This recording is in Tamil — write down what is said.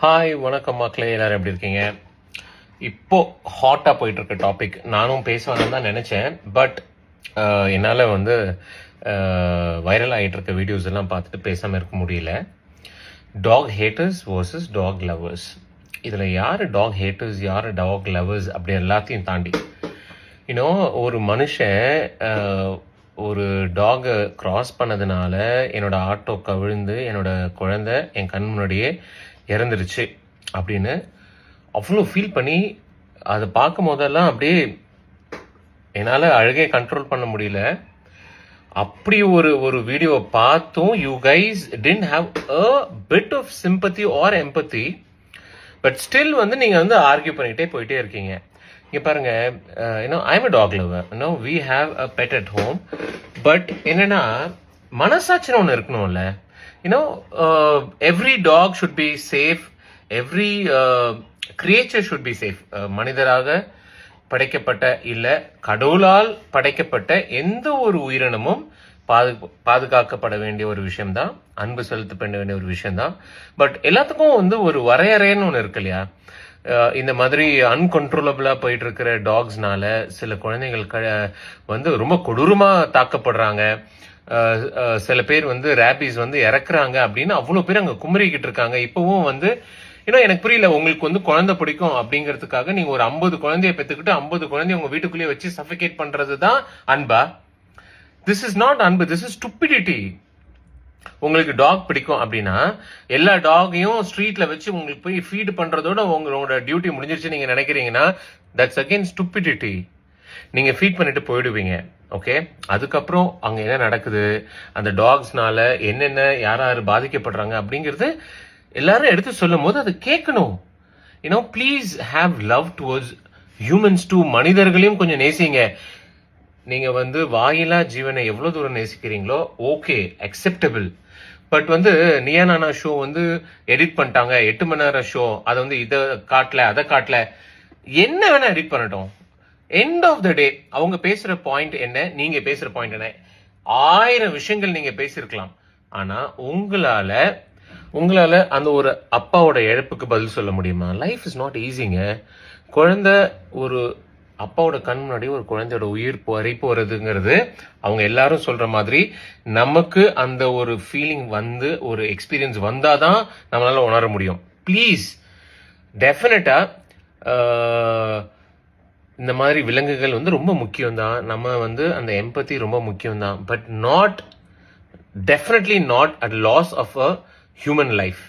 ஹாய் வணக்கம் மக்களே எல்லாரும் எப்படி இருக்கீங்க? இப்போ ஹாட்டாக போயிட்டு இருக்க டாபிக் நானும் பேசுவேன்னு தான் நினச்சேன் பட் என்னால் வந்து வைரல் ஆகிட்டு இருக்க வீடியோஸ் எல்லாம் பார்த்துட்டு பேசாமல் இருக்க முடியல. Dog haters versus dog lovers இதில் யார் டாக் ஹேட்டர்ஸ் யார் டாக் லவர்ஸ் அப்படி எல்லாத்தையும் தாண்டி. இன்னும் ஒரு மனுஷன் ஒரு டாகை கிராஸ் பண்ணதுனால என்னோட ஆட்டோ கவிழ்ந்து என்னோட குழந்தை என் கண் முன்னாடியே இறந்துருச்சு அப்படின்னு அவ்வளோ ஃபீல் பண்ணி அதை பார்க்கும் போதெல்லாம் அப்படியே என்னால் அழகே கண்ட்ரோல் பண்ண முடியல. அப்படி ஒரு ஒரு வீடியோவை பார்த்தும் you guys tend have a bit of sympathy or empathy but still வந்து நீங்கள் வந்து ஆர்கியூ பண்ணிகிட்டே போயிட்டே இருக்கீங்க. இங்கே பாருங்க you know I'm a dog lover you know we have a pet at home but என்னன்னா மனசாட்சின்னு ஒன்று இருக்கணும்ல. You know every dog should be safe every creature should be safe மனிதராக படைக்கப்பட்ட இல்ல கடவுளால் படைக்கப்பட்ட எந்த ஒரு உயிரினமும் பாது பாதுகாக்கப்பட வேண்டிய ஒரு விஷயம்தான். அன்பு செலுத்தப்பட வேண்டிய ஒரு விஷயம்தான். பட் எல்லாத்துக்கும் வந்து ஒரு வரையறைன்னு ஒன்று இருக்கு இல்லையா? Uh, இந்த மாதிரி அன்கன்ட்ரோலபிளாக போயிட்டு இருக்கிற டாக்ஸ்னால சில குழந்தைகள் வந்து ரொம்ப கொடூரமாக தாக்கப்படுறாங்க. சில பேர் வந்து ரேபிஸ் வந்து இறக்குறாங்க அப்படின்னு அவ்வளோ பேர் அங்கே குமரிக்கிட்டு இருக்காங்க. இப்போவும் வந்து ஏன்னா எனக்கு புரியல உங்களுக்கு வந்து குழந்தை பிடிக்கும் அப்படிங்கிறதுக்காக நீங்க ஒரு ஐம்பது குழந்தைய பெற்றுக்கிட்டு ஐம்பது குழந்தைய உங்க வீட்டுக்குள்ளேயே வச்சு சஃபிகேட் பண்றது தான் அன்பா? திஸ் இஸ் நாட் அன்பு திஸ் இஸ் ஸ்டுப்பிடிட்டி உங்களுக்கு டாக் பிடிக்கும் அப்படின்னா எல்லா டாகையும் ஸ்ட்ரீட்ல வச்சு உங்களுக்கு போய் ஃபீட் பண்றதோட உங்களோட டியூட்டி முடிஞ்சிருச்சு நீங்க நினைக்கிறீங்கன்னா தட்ஸ் அகெயின் ஸ்டுப்பிடிட்டி நீங்க ஃபீட் பண்ணிட்டு போயிடுவீங்க. ஓகே அதுக்கப்புறம் அங்க என்ன நடக்குது? அந்த டாக்ஸ்னால என்னென்ன யார் யார் பாதிக்கப்படுறாங்க அப்படிங்கிறது எல்லாரும் எடுத்து சொல்லும் போது அதை கேட்கணும். You know please have love towards humans too மனிதர்களையும் கொஞ்சம் நேசிங்க. நீங்க வந்து வாயிலா ஜீவனை எவ்வளவு தூரம் நேசிக்கிறீங்களோ ஓகே அக்செப்டபிள் பட் வந்து நியா நானா ஷோ வந்து எடிட் பண்ணிட்டாங்க. எட்டு மணி நேரம் ஷோ அதை வந்து இதை காட்டல அதை காட்டல. என்ன வேணா எடிட் பண்ணட்டும். எண்ட் ஆஃப் த டே அவங்க பேசுற பாயிண்ட் என்ன நீங்க பேசுற பாயிண்ட் என்ன? ஆயிரம் விஷயங்கள் நீங்க பேசியிருக்கலாம். ஆனா உங்களால உங்களால அந்த ஒரு அப்பாவோட இழப்புக்கு பதில் சொல்ல முடியுமா? லைஃப் இஸ் நாட் ஈஸிங்க குழந்தை ஒரு அப்பாவோட கண் முன்னாடி ஒரு குழந்தையோட உயிர் பறி போறதுங்கிறது அவங்க எல்லாரும் சொல்ற மாதிரி நமக்கு அந்த ஒரு ஃபீலிங் வந்து ஒரு எக்ஸ்பீரியன்ஸ் வந்தாதான் நம்மளால உணர முடியும். ப்ளீஸ் டெஃபினட்டா இந்த மாதிரி விலங்குகள் வந்து ரொம்ப முக்கியம்தான். நம்ம வந்து அந்த எம்பத்தி ரொம்ப முக்கியம் தான் but not definitely not at loss of a human life